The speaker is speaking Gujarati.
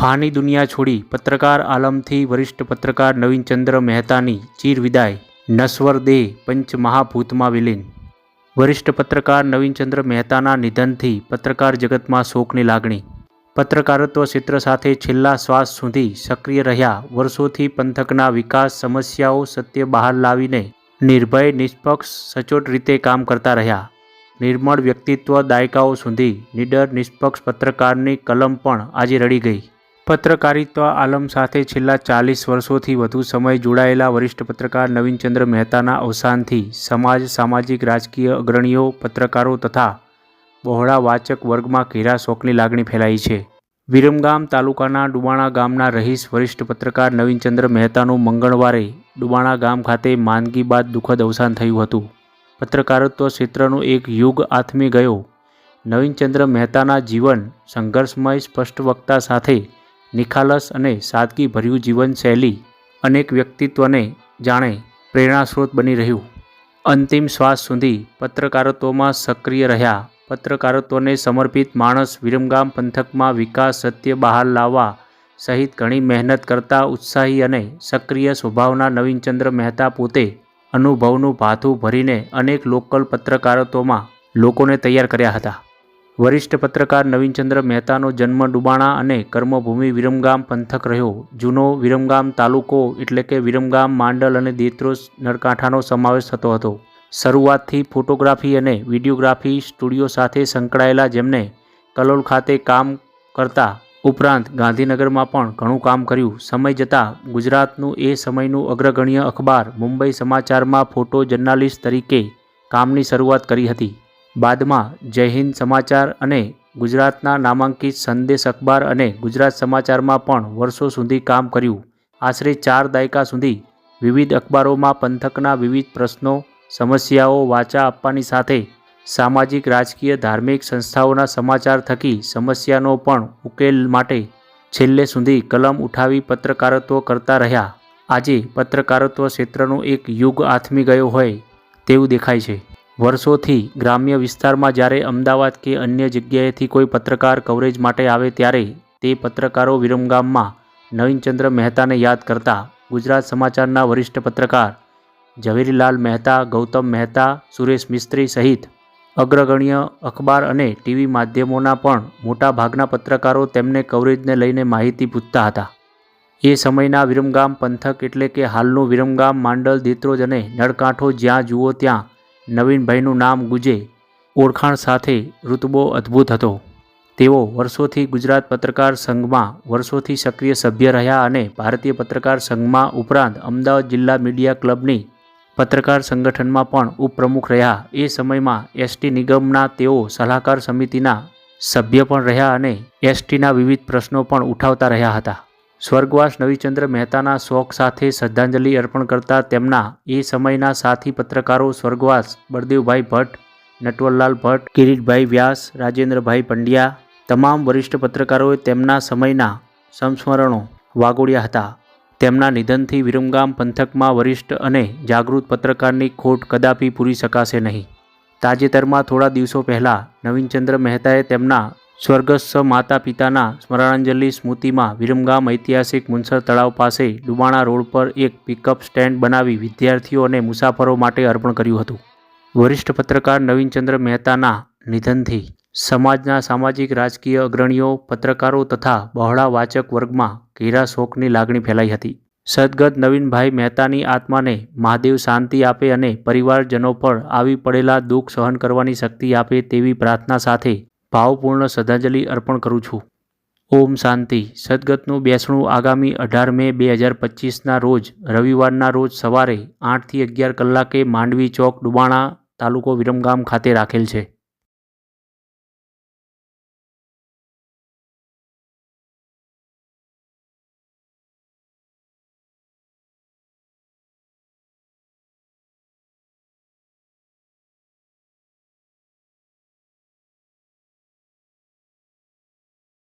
ફાની દુનિયા છોડી પત્રકાર આલમથી વરિષ્ઠ પત્રકાર નવીનચંદ્ર મહેતાની ચીરવિદાય નશ્વર દેહ પંચમહાભૂતમાં વિલીન. વરિષ્ઠ પત્રકાર નવીનચંદ્ર મહેતાના નિધનથી પત્રકાર જગતમાં શોકની લાગણી. પત્રકારત્વ ક્ષેત્ર સાથે છેલ્લા શ્વાસ સુધી સક્રિય રહ્યા વર્ષોથી પંથકના વિકાસ સમસ્યાઓ સત્ય બહાર લાવીને નિર્ભય, નિષ્પક્ષ, સચોટ રીતે કામ કરતા રહ્યા. નિર્મળ વ્યક્તિત્વ દાયકાઓ સુધી નિડર, નિષ્પક્ષ પત્રકારની કલમ પણ આજે રડી ગઈ. પત્રકારિત્વ આલમ સાથે છેલ્લા ચાલીસ વર્ષોથી વધુ સમય જોડાયેલા વરિષ્ઠ પત્રકાર નવીનચંદ્ર મહેતાના અવસાનથી સમાજ, સામાજિક, રાજકીય અગ્રણીઓ, પત્રકારો તથા બહોળા વાચક વર્ગમાં ઘેરા શોકની લાગણી ફેલાઈ છે. વિરમગામ તાલુકાના ડુબાણા ગામના રહીશ વરિષ્ઠ પત્રકાર નવીનચંદ્ર મહેતાનું મંગળવારે ડુબાણા ગામ ખાતે માંદગી બાદ દુઃખદ અવસાન થયું હતું. પત્રકારત્વ ક્ષેત્રનો એક યુગ આથમી ગયો. નવીનચંદ્ર મહેતાના જીવન સંઘર્ષમય સ્પષ્ટ વક્તા સાથે નિખાલસ અને સાદગીભર્યું જીવનશૈલી અનેક વ્યક્તિત્વને જાણે પ્રેરણાસ્ત્રોત બની રહ્યું. અંતિમ શ્વાસ સુધી પત્રકારત્વમાં સક્રિય રહ્યા. પત્રકારત્વને સમર્પિત માણસ વિરમગામ પંથકમાં વિકાસ સત્ય બહાર લાવવા સહિત ઘણી મહેનત કરતા ઉત્સાહી અને સક્રિય સ્વભાવના નવીનચંદ્ર મહેતા પોતે અનુભવનું ભાથું ભરીને અનેક લોકલ પત્રકારત્વમાં લોકોને તૈયાર કર્યા હતા. વરિષ્ઠ પત્રકાર નવીનચંદ્ર મહેતાનો જન્મ ડુબાણા અને કર્મભૂમિ વિરમગામ પંથક રહ્યો. જૂનો વિરમગામ તાલુકો એટલે કે વિરમગામ, માંડલ અને દેત્રોજ નરકાંઠાનો સમાવેશ થતો હતો. શરૂઆતથી ફોટોગ્રાફી અને વિડીયોગ્રાફી સ્ટુડિયો સાથે સંકળાયેલા જેમને કલોલ ખાતે કામ કરતા ઉપરાંત ગાંધીનગરમાં પણ ઘણું કામ કર્યું. સમય જતાં ગુજરાતનું એ સમયનું અગ્રગણ્ય અખબાર મુંબઈ સમાચારમાં ફોટો જર્નાલિસ્ટ તરીકે કામની શરૂઆત કરી હતી. બાદમાં જય હિન્દ સમાચાર અને ગુજરાતના નામાંકિત સંદેશ અખબાર અને ગુજરાત સમાચારમાં પણ વર્ષો સુધી કામ કર્યું. આશરે ચાર દાયકા સુધી વિવિધ અખબારોમાં પંથકના વિવિધ પ્રશ્નો, સમસ્યાઓ વાચા આપવાની સાથે સામાજિક, રાજકીય, ધાર્મિક સંસ્થાઓના સમાચાર થકી સમસ્યાનો પણ ઉકેલ માટે છેલ્લે સુધી કલમ ઉઠાવી પત્રકારત્વ કરતા રહ્યા. આજે પત્રકારત્વ ક્ષેત્રનો એક યુગ આથમી ગયો હોય તેવું દેખાય છે. વર્ષોથી ગ્રામ્ય વિસ્તારમાં જ્યારે અમદાવાદ કે અન્ય જગ્યાએથી કોઈ પત્રકાર કવરેજ માટે આવે ત્યારે તે પત્રકારો વિરમગામમાં નવીનચંદ્ર મહેતાને યાદ કરતા ગુજરાત સમાચારના વરિષ્ઠ પત્રકાર ઝવેરીલાલ મહેતા, ગૌતમ મહેતા, સુરેશ મિસ્ત્રી સહિત અગ્રગણ્ય અખબાર અને ટીવી માધ્યમોના પણ મોટા ભાગના પત્રકારો તેમને કવરેજને લઈને માહિતી પૂછતા હતા. એ સમયના વિરમગામ પંથક એટલે કે હાલનું વિરમગામ, માંડલ, દેત્રોજ અને નળકાંઠો જ્યાં જુઓ ત્યાં નવીનભાઈનું નામ ગુજે, ઓળખાણ સાથે ઋતબો અદ્ભુત હતો. તેઓ વર્ષોથી ગુજરાત પત્રકાર સંઘમાં વર્ષોથી સક્રિય સભ્ય રહ્યા અને ભારતીય પત્રકાર સંઘમાં ઉપરાંત અમદાવાદ જિલ્લા મીડિયા ક્લબની પત્રકાર સંગઠનમાં પણ ઉપપ્રમુખ રહ્યા. એ સમયમાં એસટી નિગમના તેઓ સલાહકાર સમિતિના સભ્ય પણ રહ્યા અને એસટીના વિવિધ પ્રશ્નો પણ ઉઠાવતા રહ્યા હતા. સ્વર્ગવાસ નવીચંદ્ર મહેતાના શોખ સાથે શ્રદ્ધાંજલિ અર્પણ કરતા તેમના એ સમયના સાથી પત્રકારો સ્વર્ગવાસ, બળદેવભાઈ ભટ્ટ, નટવરલાલ ભટ્ટ, કિરીટભાઈ વ્યાસ, રાજેન્દ્રભાઈ પંડ્યા તમામ વરિષ્ઠ પત્રકારોએ તેમના સમયના સંસ્મરણો વાગોળ્યા હતા. તેમના નિધનથી વિરમગામ પંથકમાં વરિષ્ઠ અને જાગૃત પત્રકારની ખોટ કદાપી પૂરી શકાશે નહીં. તાજેતરમાં થોડા દિવસો પહેલાં નવીનચંદ્ર મહેતાએ તેમના સ્વર્ગસ્થ માતા પિતાના સ્મરણાંજલિ સ્મૃતિમાં વિરમગામ ઐતિહાસિક મુનસર તળાવ પાસે ડુબાણા રોડ પર એક પિકઅપ સ્ટેન્ડ બનાવી વિદ્યાર્થીઓ અને મુસાફરો માટે અર્પણ કર્યું હતું. વરિષ્ઠ પત્રકાર નવીનચંદ્ર મહેતાના નિધનથી સમાજના સામાજિક રાજકીય અગ્રણીઓ, પત્રકારો તથા બહોળા વાચક વર્ગમાં ઘેરા શોકની લાગણી ફેલાઈ હતી. સદગત નવીનભાઈ મહેતાની આત્માને મહાદેવ શાંતિ આપે અને પરિવારજનો પર આવી પડેલા દુઃખ સહન કરવાની શક્તિ આપે તેવી પ્રાર્થના સાથે ભાવપૂર્ણ શ્રદ્ધાંજલિ અર્પણ કરું છું. ઓમ શાંતિ. સદગતનું બેસણું આગામી અઢાર મે બે હજાર પચીસના રોજ, રવિવારના રોજ સવારે આઠથી અગિયાર કલાકે માંડવી ચોક, ડુબાણા તાલુકો વિરમગામ ખાતે રાખેલ છે.